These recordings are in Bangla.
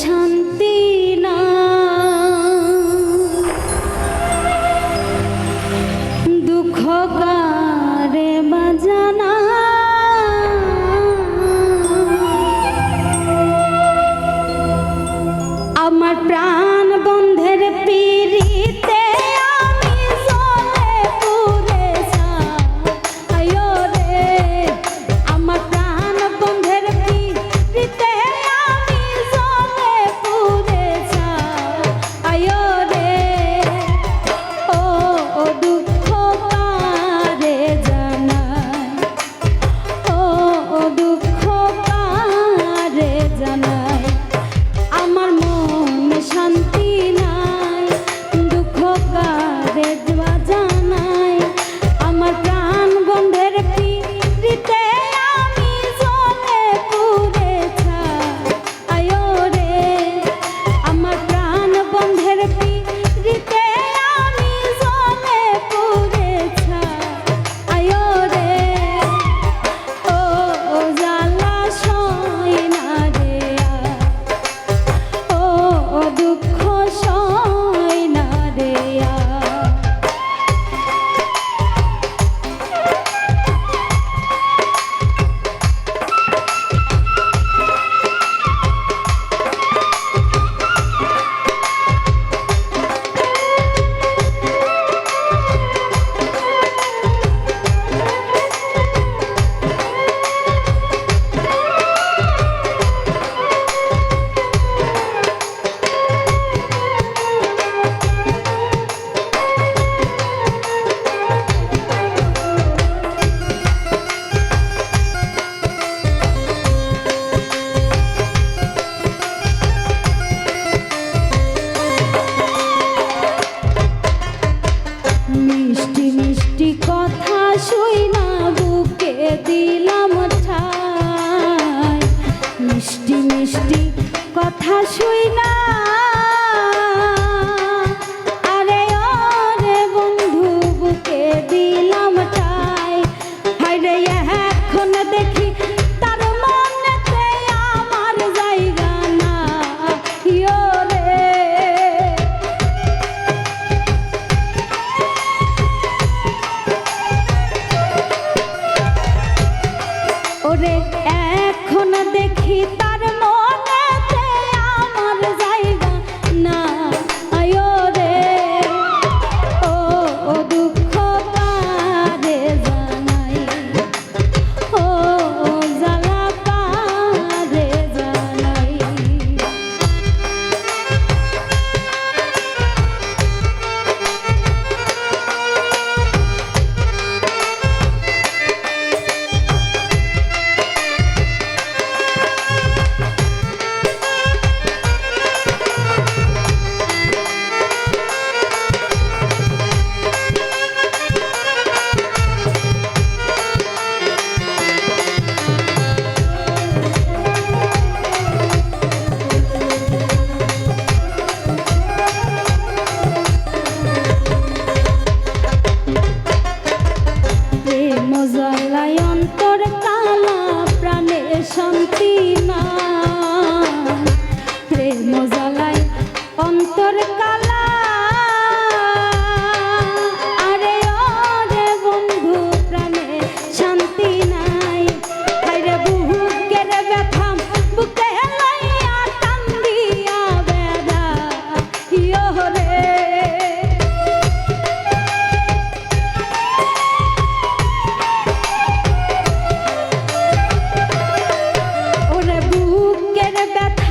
শান্ত মিষ্টি কথা শুই না। আরে আরে বন্ধু এখন দেখি তার না রে ওরে, এখন দেখি জ্বালায় অন্তর কালা। আরে বন্ধু, প্রাণে শান্তি নাই। আরে বহু কেরে ব্যথা, বুকে লাইয়া কান্দিয়া বেদা ইয়ো রে ওরে ব্যথা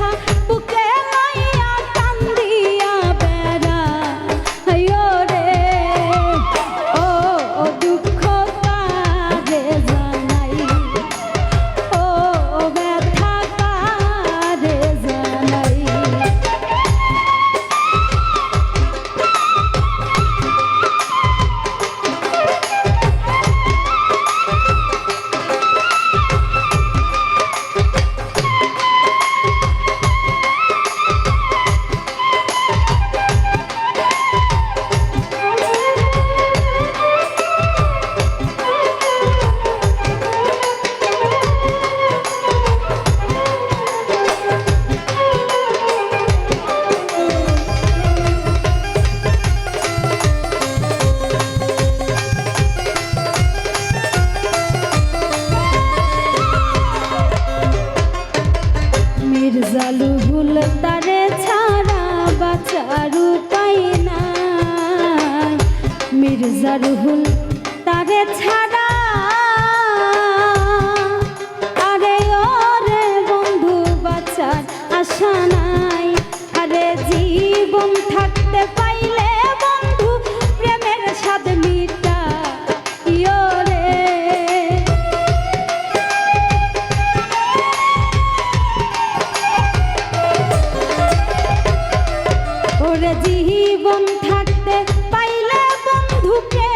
মির্জা আরে ওরে বন্ধু বাঁচার আশা নাই। আরে জীবন থাকতে পাইলে প্রেমের স্বাদ মিটা ইয়োরে ওরে? জীবন পাইলে বন্ধু